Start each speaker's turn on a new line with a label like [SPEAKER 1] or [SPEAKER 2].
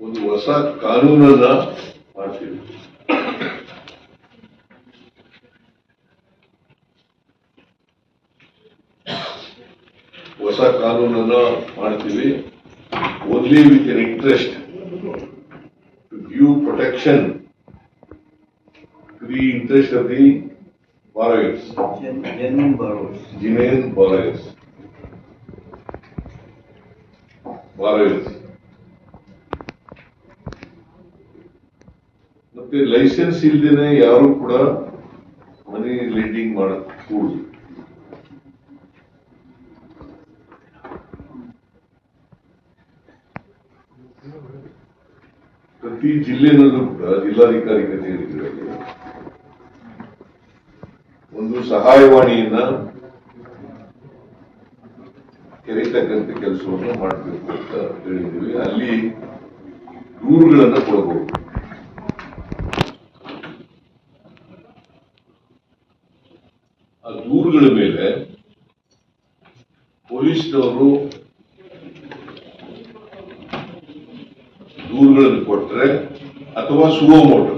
[SPEAKER 1] ಒಂದು ಹೊಸ ಕಾನೂನನ್ನ ಮಾಡ್ತೀವಿ. ಹೊಸ ಕಾನೂನನ್ನ ಮಾಡ್ತೀವಿ. Only with an interest to give protection to the interest of the borrowers
[SPEAKER 2] genuine borrowers borrowers.
[SPEAKER 1] ಮತ್ತೆ ಲೈಸೆನ್ಸ್ ಇಲ್ದೇನೆ ಯಾರು ಕೂಡ ಮನಿ ಲೆಂಡಿಂಗ್ ಕೂಡ ಪ್ರತಿ ಜಿಲ್ಲೆನಲ್ಲೂ ಕೂಡ ಜಿಲ್ಲಾಧಿಕಾರಿ ಕಚೇರಿಗಳಲ್ಲಿ ಒಂದು ಸಹಾಯವಾಣಿಯನ್ನ ಕೆರೆತಕ್ಕಂಥ ಕೆಲಸವನ್ನು ಮಾಡಬೇಕು ಅಂತ ಹೇಳಿದ್ದೀವಿ. ಅಲ್ಲಿ ದೂರುಗಳನ್ನು ಕೊಡಬಹುದು. ಆ ದೂರುಗಳ ಮೇಲೆ ಪೊಲೀಸ್ನವರು ದೂರುಗಳನ್ನು ಕೊಟ್ಟರೆ ಅಥವಾ ಸುವೋಮೋಟೋ